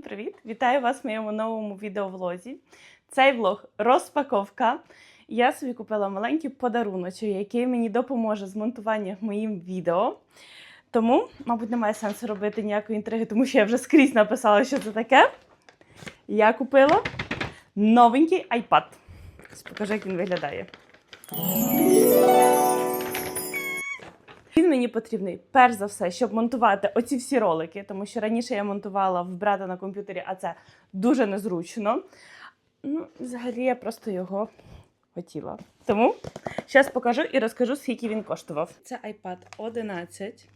Привіт! Вітаю вас в моєму новому відеовлозі. Цей влог розпаковка. Я собі купила маленький подарунок, який мені допоможе з монтуванням моїм відео. Тому, мабуть, немає сенсу робити ніякої інтриги, тому що я вже скрізь написала, що це таке. Я купила новенький iPad. Покажу, як він виглядає. Він мені потрібний перш за все, щоб монтувати оці всі ролики, тому що раніше я монтувала в брата на комп'ютері, а це дуже незручно. Ну, взагалі, я просто його хотіла. Тому зараз покажу і розкажу, скільки він коштував. Це iPad 11.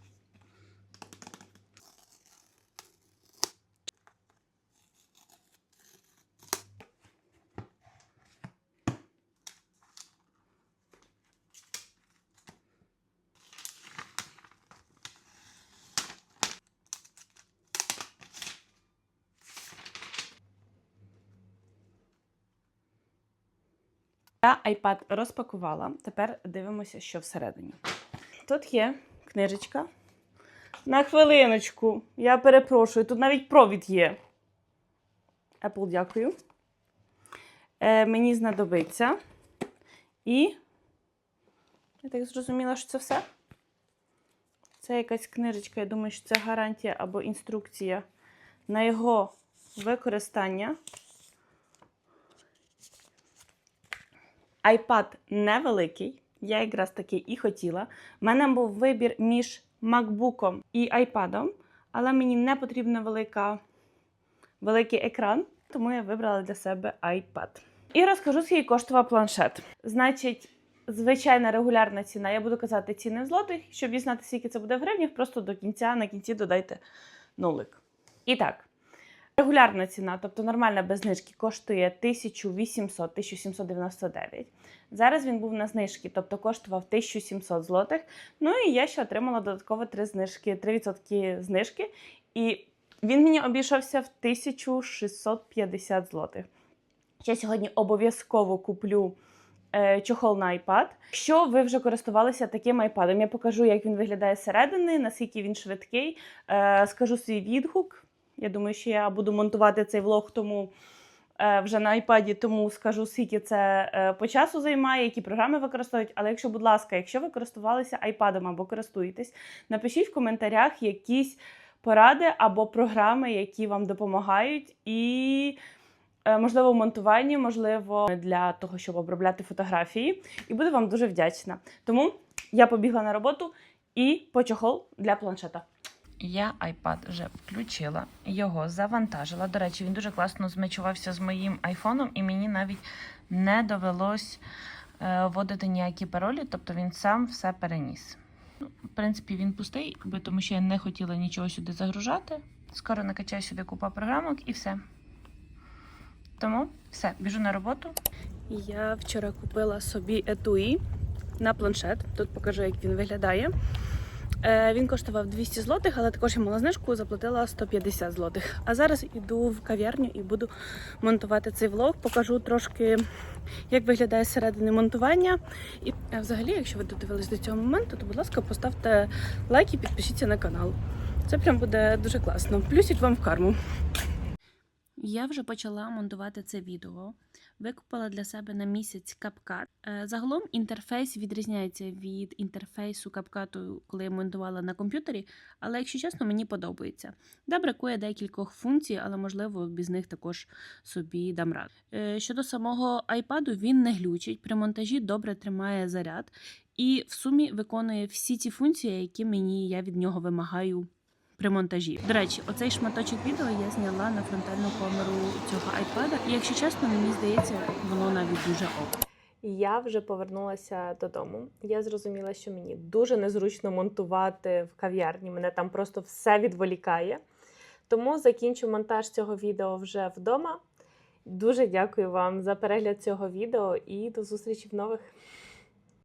Я iPad розпакувала. Тепер дивимося, що всередині. Тут є книжечка. На хвилиночку. Я перепрошую, тут навіть провід є. Apple, дякую. Е, мені знадобиться. І. Я так зрозуміла, що це все. Це якась книжечка. Я думаю, що це гарантія або інструкція на його використання. iPad невеликий, я якраз таки і хотіла. У мене був вибір між MacBook і iPad, але мені не потрібна велика, великий екран, тому я вибрала для себе iPad. І розкажу, скільки коштував планшет. Значить, звичайна регулярна ціна. Я буду казати ціни в злотих, щоб дізнати, скільки це буде в гривнях, просто до кінця, на кінці додайте нулик. І так. Регулярна ціна, тобто нормальна без знижки, коштує 1800-1799. Зараз він був на знижці, тобто коштував 1700 злотих. Ну і я ще отримала додатково 3 знижки, 3% знижки. І він мені обійшовся в 1650 злотих. Я сьогодні обов'язково куплю е, чохол на iPad. Якщо ви вже користувалися таким iPad, я покажу, як він виглядає зсередини, наскільки він швидкий, е, скажу свій відгук. Я думаю, що я буду монтувати цей влог тому е, вже на iPad, тому скажу, скільки це е, по часу займає, які програми використовують. Але якщо, будь ласка, якщо ви користувалися iPad або користуєтесь, напишіть в коментарях якісь поради або програми, які вам допомагають, і, е, можливо, в монтуванні, можливо, для того, щоб обробляти фотографії. І буду вам дуже вдячна. Тому я побігла на роботу і почохол для планшета. Я iPad вже включила, його завантажила. До речі, він дуже класно змечувався з моїм айфоном, і мені навіть не довелось е, вводити ніякі паролі, тобто він сам все переніс. Ну, В принципі, він пустий, тому що я не хотіла нічого сюди загружати. Скоро накачаю сюди купа програмок і все. Тому все, біжу на роботу. Я вчора купила собі етуї на планшет. Тут покажу, як він виглядає. Е, Він коштував 200 злотих, але також я мала знижку, заплатила 150 злотих. А зараз іду в кав'ярню і буду монтувати цей влог. Покажу трошки, як виглядає зсередини монтування. І е, взагалі, якщо ви додивились до цього моменту, то будь ласка, поставте лайк і підпишіться на канал. Це прям буде дуже класно. Плюсик вам в карму. Я вже почала монтувати це відео. Викупила для себе на місяць капкат. Е, Загалом інтерфейс відрізняється від інтерфейсу капкату, коли я монтувала на комп'ютері, але, якщо чесно, мені подобається. Да, бракує декількох функцій, але можливо без них також собі дам раду. Е, Щодо самого iPad, він не глючить, при монтажі добре тримає заряд і в сумі виконує всі ті функції, які мені я від нього вимагаю при монтажі. До речі, оцей шматочок відео я зняла на фронтальну камеру цього айпада. І якщо чесно, мені здається, воно навіть дуже ок. Я вже повернулася додому. Я зрозуміла, що мені дуже незручно монтувати в кав'ярні. Мене там просто все відволікає. Тому закінчу монтаж цього відео вже вдома. Дуже дякую вам за перегляд цього відео і до зустрічі в нових.